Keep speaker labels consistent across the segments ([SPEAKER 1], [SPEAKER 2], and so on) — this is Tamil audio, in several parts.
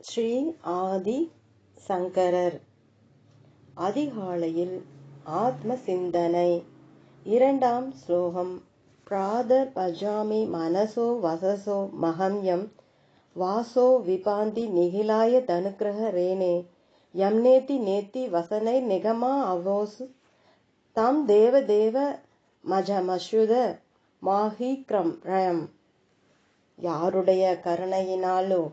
[SPEAKER 1] ஸ்ரீ ஆதி சங்கரர் அதிகாலையில் ஆத்ம சிந்தனை இரண்டாம் ஸ்லோகம். பிராதர் பஜாமி மனசோ வசசோ மகம்யம். வாசோ விபாந்தி நிகிலாய தனுக்கிரக ரேனே. யம் நேத்தி நேத்தி வசனை நிகமா அவோசு. தம் தேவ தேவ மஜமசுத மாஹிக்ரம் ரயம். யாருடைய கருணையினாலோ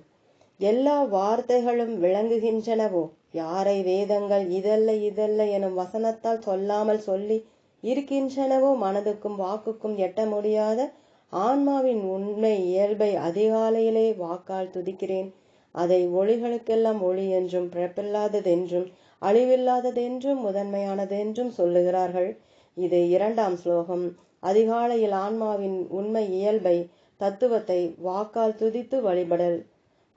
[SPEAKER 1] எல்லா வார்த்தைகளும் விளங்குகின்றனவோ? யாரை வேதங்கள் இதல்ல இதல்ல எனும் வசனத்தால் சொல்லாமல் சொல்லி இருக்கின்றனவோ? மனதுக்கும் வாக்குக்கும் எட்ட முடியாத ஆன்மாவின் உண்மை இயல்பை அதிகாலையிலே வாக்கால் துதிக்கிறேன். அதை ஒளிகளுக்கெல்லாம் ஒளி என்றும் பிறப்பில்லாததென்றும் அழிவில்லாததென்றும் முதன்மையானதென்றும் சொல்லுகிறார்கள். இது இரண்டாம் ஸ்லோகம். அதிகாலையில் ஆன்மாவின் உண்மை இயல்பை தத்துவத்தை வாக்கால் துதித்து வழிபடல்.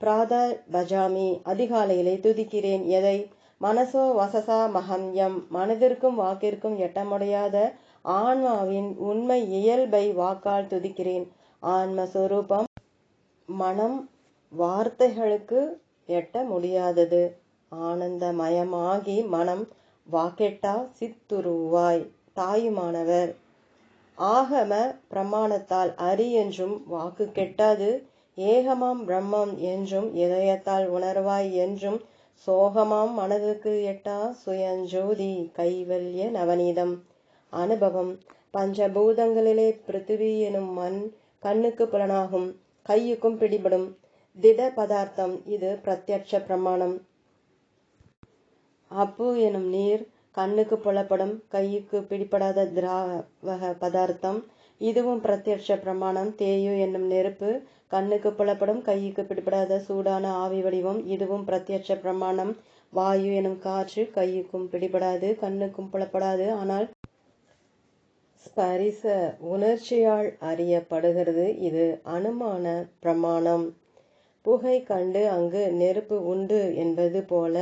[SPEAKER 1] பிராத பஜாமி அதிகாலையிலே துதிக்கிறேன். எதை? மனசோ வசசா மகம்யம். மனதிற்கும் வாக்கிற்கும் எட்ட முடியாத ஆன்மாவின் உண்மை இயல்பை வாக்கால் துதிக்கிறேன். ஆன்மஸ்வரூபம் மனம் வார்த்தைகளுக்கு எட்ட முடியாதது ஆனந்தமயமாகி மனம் வாக்கெட்டா சித்துருவாய். தாயுமானவர் ஆகம பிரமாணத்தால் அரி என்றும் வாக்கு கெட்டாது. ஏகமாம் பிரம்மம் என்றும் இதயத்தால் உணர்வாய் என்றும் சோகமாம் மனதுக்கு எட்டா சுயஞ்சோதி கைவல்ய நவநீதம். அனுபவம். பஞ்சபூதங்களிலே பிருத்திவி எனும் மண் கண்ணுக்கு புலனாகும். கையுக்கும் பிடிபடும். திட பதார்த்தம். இது பிரத்யட்ச பிரமாணம். அப்பு எனும் நீர் கண்ணுக்கு புலப்படும். கையுக்கு பிடிபடாத திராவக பதார்த்தம். இதுவும் பிரத்யட்ச பிரமாணம். தேயு என்னும் நெருப்பு கண்ணுக்கு புலப்படும் கையுக்கு பிடிபடாத சூடான ஆவி வடிவம். இதுவும் பிரத்யட்ச பிரமாணம். வாயு எனும் காற்று கையுக்கும் பிடிபடாது கண்ணுக்கும் புலப்படாது. ஆனால் ஸ்பரிச உணர்ச்சியால் அறியப்படுகிறது. இது அனுமான பிரமாணம். புகை கண்டு அங்கு நெருப்பு உண்டு என்பது போல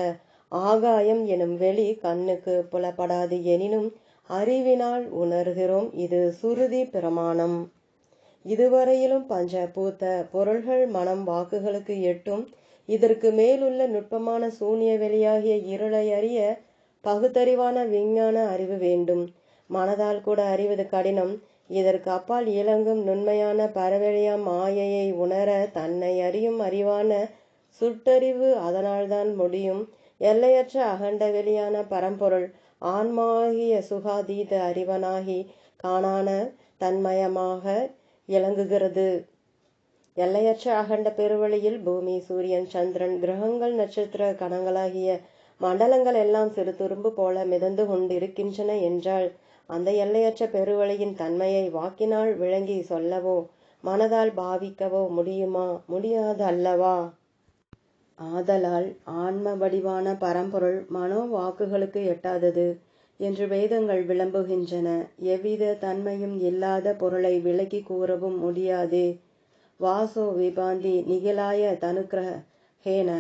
[SPEAKER 1] ஆகாயம் எனும் வெளி கண்ணுக்கு புலப்படாது. எனினும் அறிவினால் உணர்கிறோம் இது சுருதி பிரமாணம். இதுவரையிலும் பஞ்ச பூத்த பொருள்கள் மனம் வாக்குகளுக்கு எட்டும். இதற்கு மேலுள்ள நுட்பமான சூனிய வெளியாகிய இருளை அறிய பகுத்தறிவான விஞ்ஞான அறிவு வேண்டும். மனதால் கூட அறிவது கடினம். இதற்கு அப்பால் இயலங்கும் நுண்மையான பரவெளியாம் மாயையை உணர தன்னை அறியும் அறிவான சுட்டறிவு அதனால்தான் முடியும். எல்லையற்ற அகண்ட வெளியான பரம்பொருள் ஆன்மாகிய சுகாதீத அறிவனாகி காணான தன்மயமாக இலங்குகிறது எல்லையற்ற அகண்ட பெருவழியில் பூமி சூரியன் சந்திரன் கிரகங்கள் நட்சத்திர கணங்களாகிய மண்டலங்கள் எல்லாம் சிறு துரும்பு போல மிதந்து கொண்டிருக்கின்றன என்றால் அந்த எல்லையற்ற பெருவழியின் தன்மையை வாக்கினால் விளங்கி சொல்லவோ மனதால் பாவிக்கவோ முடியுமா? முடியாது அல்லவா ஆதலால் ஆன்ம வடிவான பரம்பொருள் மனோ வாக்குகளுக்கு எட்டாதது என்று வேதங்கள் விளம்புகின்றன. எவ்வித தன்மையும் இல்லாத பொருளை விலக்கி கூறவும் முடியாதே. வாசோ விபாந்தி நிகிலாய தனுக்கிரகேன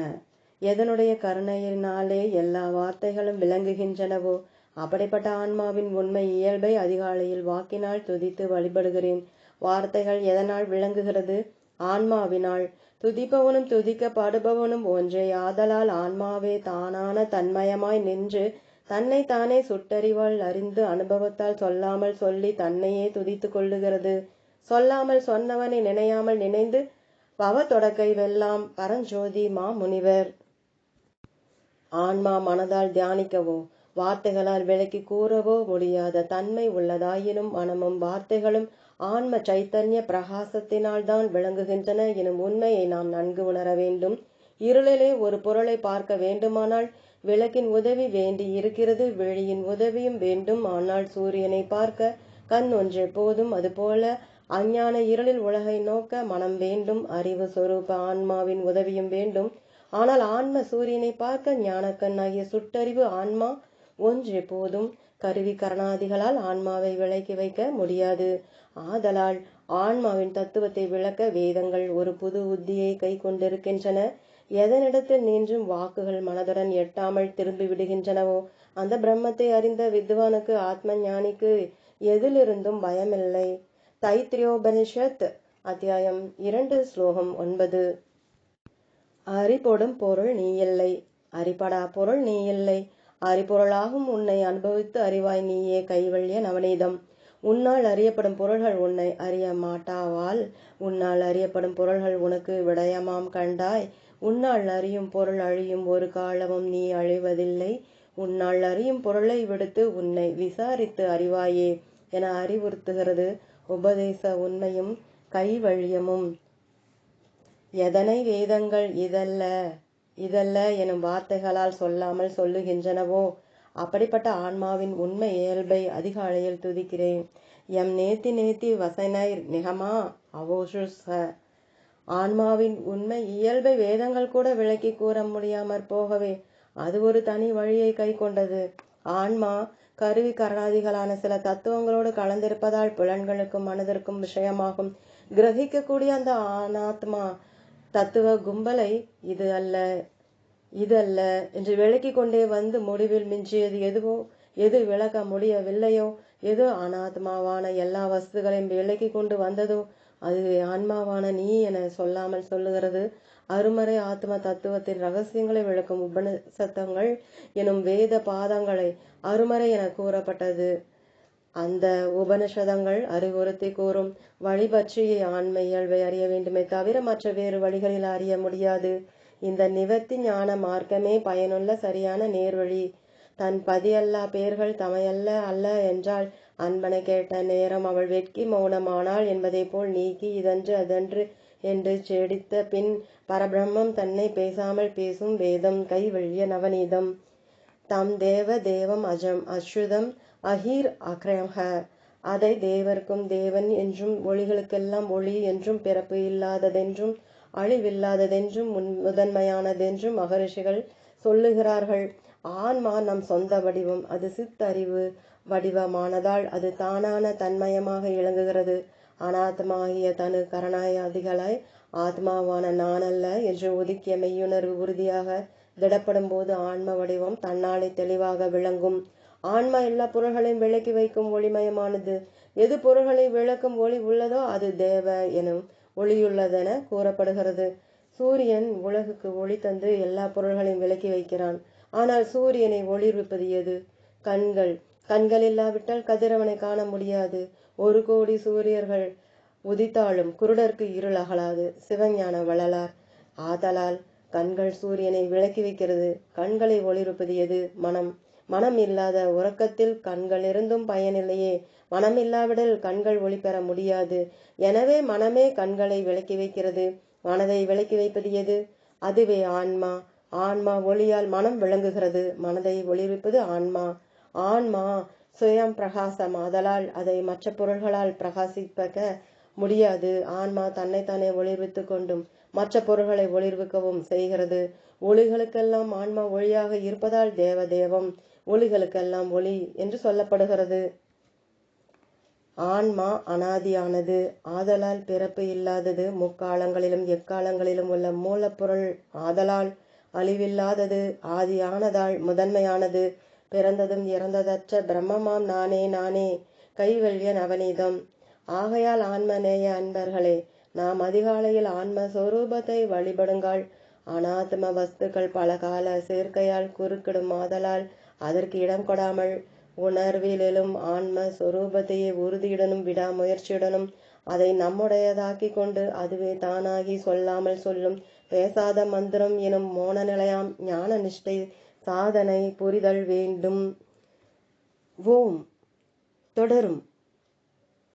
[SPEAKER 1] எதனுடைய கருணையினாலே எல்லா வார்த்தைகளும் விளங்குகின்றனவோ அப்படிப்பட்ட ஆன்மாவின் உண்மை இயல்பை அதிகாலையில் வாக்கினால் துதித்து வழிபடுகிறேன். வார்த்தைகள் எதனால் விளங்குகிறது? ஆன்மாவினால். துதிப்பவனும் துதிக்கப்படுபவனும் ஒன்றே. ஆதலால் ஆன்மாவே தானான தன்மயமாய் நின்று தன்னை தானே சுட்டறிவால் அறிந்து அனுபவத்தால் சொல்லாமல் சொல்லி தன்னையே துதித்து கொள்ளுகிறது. சொல்லாமல் சொன்னவனை நினையாமல் நினைந்து பவ தொடக்கை வெல்லாம் பரஞ்சோதி மா முனிவர் ஆன்மா மனதால் தியானிக்கவோ வார்த்தைகளால் விளக்கி கூறவோ முடியாத தன்மை உள்ளதாயினும் மனமும் வார்த்தைகளும் ஆன்ம சைத்தன்ய பிரகாசத்தினால் தான் விளங்குகின்றன எனும் உண்மையை நாம் நன்கு உணர வேண்டும். இருளிலே ஒரு பொருளை பார்க்க வேண்டுமானால் விளக்கின் உதவி வேண்டி இருக்கிறது வெளியின் உதவியும் வேண்டும். ஆனால் சூரியனை பார்க்க கண் ஒன்றே போதும். அதுபோல அஞ்ஞான இருளில் உலகை நோக்க மனம் வேண்டும். அறிவு சொரூப ஆன்மாவின் உதவியும் வேண்டும். ஆனால் ஆன்ம சூரியனை பார்க்க ஞானக்கண் ஆகிய சுட்டறிவு ஆன்மா ஒன்று எப்போதும் கருவி கரணாதிகளால் ஆன்மாவை விளக்கி வைக்க முடியாது. ஆதலால் ஆன்மாவின் தத்துவத்தை விளக்க வேதங்கள் ஒரு புது உத்தியை கை கொண்டிருக்கின்றன. எதனிடத்தில் நின்றும் வாக்குகள் மனதுடன் எட்டாமல் திரும்பி விடுகின்றனவோ அந்த பிரம்மத்தை அறிந்த வித்வானுக்கு ஆத்ம ஞானிக்கு எதிலிருந்தும் பயமில்லை. தைத்திரியோபனிஷத் அத்தியாயம் இரண்டு ஸ்லோகம் ஒன்பது. அறிபொடும் பொருள் நீ இல்லை. அறிபடா பொருள் நீ இல்லை. அறிபொருளாகும் உன்னை அனுபவித்து அறிவாய் நீயே கைவழிய நவநீதம். உன்னால் அறியப்படும் பொருள்கள் உன்னை அறிய மாட்டாவால் உன்னால் அறியப்படும் பொருள்கள் உனக்கு விடயமாம் கண்டாய். உன்னால் அறியும் பொருள் அழியும் ஒரு காலமும் நீ அழிவதில்லை. உன்னால் அறியும் பொருளை விடுத்து உன்னை விசாரித்து அறிவாயே என அறிவுறுத்துகிறது உபதேச உண்மையும் கைவழியமும் எதனை வேதங்கள் இதல்ல? இதல்ல எனும் வார்த்தைகளால் சொல்லாமல் சொல்லுகின்றனவோ? அப்படிப்பட்ட ஆன்மாவின் உண்மை இயல்பை அதிகாலையில் துதிக்கிறேன். எம் நேத்தி நேத்தி வசனை நிகமா? அவோஷுச ஆன்மாவின் உண்மை இயல்பை வேதங்கள் கூட விளக்கி கூற முடியாமற் போகவே அது ஒரு தனி வழியை கை கொண்டது. ஆன்மா கருவி கரணாதிகளான சில தத்துவங்களோடு கலந்திருப்பதால் புலன்களுக்கும் மனதிற்கும் விஷயமாகும். கிரகிக்கக்கூடிய அந்த அனாத்மா தத்துவ கும்பலை இது அல்ல இது அல்ல என்று விளக்கி கொண்டே வந்து முடிவில் மிஞ்சியது எதுவோ எது விளக்க முடியவில்லையோ எது அனாத்மாவான எல்லா வஸ்துகளையும் விளக்கி கொண்டு வந்ததோ அது ஆன்மாவான நீ என சொல்லாமல் சொல்லுகிறது. அருமறை ஆத்ம தத்துவத்தின் ரகசியங்களை விளக்கும் உபனிசத்தங்கள் எனும் வேத பாதங்களை அருமறை என கூறப்பட்டது. அந்த உபனிஷதங்கள் அறிவுறுத்தி கூறும் வழி பற்றிய ஆண்மை இயல்பை அறிய வேண்டுமே தவிர மற்ற வேறு வழிகளில் அறிய முடியாது. இந்த நிவர்த்தி ஞான மார்க்கமே பயனுள்ள சரியான நேர்வழி. தன் பதியல்லா பேர்கள் தமையல்ல அல்ல என்றால் அன்பனை கேட்ட நேரம் அவள் வெட்கி மௌனமானாள் என்பதை போல் நீக்கி இதன்று அதன்று என்று செடித்த பின் பரபிரம்மம் தன்னை பேசாமல் பேசும் வேதம் கைவழிய நவநீதம். தம் தேவ தேவம் அஜம் அஸ்ருதம் அஹீர் அக்ரம்ஹ அதை தேவர்க்கும் தேவன் என்றும் ஒளிகளுக்கெல்லாம் ஒளி என்றும் பிறப்பு இல்லாததென்றும் அழிவில்லாததென்றும் முன் முதன்மையானதென்றும் மகரிஷிகள் சொல்லுகிறார்கள். ஆன்மா நம் சொந்த வடிவம். அது சித்தறிவு வடிவமானதால் அது தானான தன்மயமாக இழங்குகிறது அனாத்மாகிய தனு கரணாயாதிகளாய் ஆத்மாவான நானல்ல என்று ஒதுக்கிய மெய்யுணர்வு உறுதியாக திடப்படும் போது ஆன்ம வடிவம் தன்னாலே தெளிவாக விளங்கும். ஆன்மா எல்லா பொருள்களையும் விளக்கி வைக்கும் ஒளிமயமானது. எது பொருள்களை விளக்கும் ஒளி உள்ளதோ அது தேவ எனும் ஒளியுள்ளதென கூறப்படுகிறது. சூரியன் உலகுக்கு ஒளி தந்து எல்லா பொருள்களையும் விளக்கி வைக்கிறான். ஆனால் சூரியனை ஒளிர்விப்பது எது? கண்கள். கண்கள் இல்லாவிட்டால் கதிரவனை காண முடியாது. ஒரு கோடி சூரியர்கள் உதித்தாலும் குருடர்க்கு இருள் அகலாது. சிவஞான வள்ளலார். ஆதலால் கண்கள் சூரியனை விளக்கி வைக்கிறது. கண்களை ஒளிர்ப்பது எது? மனம். மனம் இல்லாத உறக்கத்தில் கண்கள் இருந்தும் பயனில்லையே. மனம் இல்லாவிடல் கண்கள் ஒளி பெற முடியாது. எனவே மனமே கண்களை விளக்கி வைக்கிறது. மனதை விளக்கி வைப்பது எது? அதுவே ஆன்மா. ஆன்மா ஒளியால் மனம் விளங்குகிறது. மனதை ஒளிர்விப்பது ஆன்மா. ஆன்மா சுயம் பிரகாசம். ஆதலால் அதை மற்ற பொருள்களால் பிரகாசிப்பக்க முடியாது. ஆன்மா தன்னைத்தானே ஒளிர்வித்து கொண்டும் மற்ற பொருள்களை ஒளிர்விக்கவும் செய்கிறது. ஒளிகளுக்கெல்லாம் ஆன்மா ஒளியாக இருப்பதால் தேவதேவம் ஒளிகளுக்கெல்லாம் ஒளி என்று சொல்லப்படுகிறது. ஆன்மா அனாதியானது. ஆதலால் பிறப்பு இல்லாதது முக்காலங்களிலும் எக்காலங்களிலும் உள்ள மூலப்பொருள். ஆதலால் அழிவில்லாதது ஆதியானதால் முதன்மையானது. பிறந்ததும் இறந்ததற்ற பிரம்மமாம் நானே நானே. கைவல்யன் நவநீதம் ஆகையால் ஆன்மநேய அன்பர்களே நாம் அதிகாலையில் ஆன்ம சொரூபத்தை வழிபடுங்கள். அனாத்ம வஸ்துக்கள் பல கால சேர்க்கையால் குறுக்கிடும் ஆதலால் அதற்கு இடம் கொடாமல் உணர்விலும் ஆன்ம சொரூபத்தையே உறுதியுடனும் விடாமுயற்சியுடனும் அதை நம்முடையதாக்கி கொண்டு அதுவே தானாகி சொல்லாமல் சொல்லும் பேசாத மந்திரம் எனும் மோன நிலையாம் ஞான நிஷ்டை சாதனை புரிதல் வேண்டும். ஓம். தொடரும்.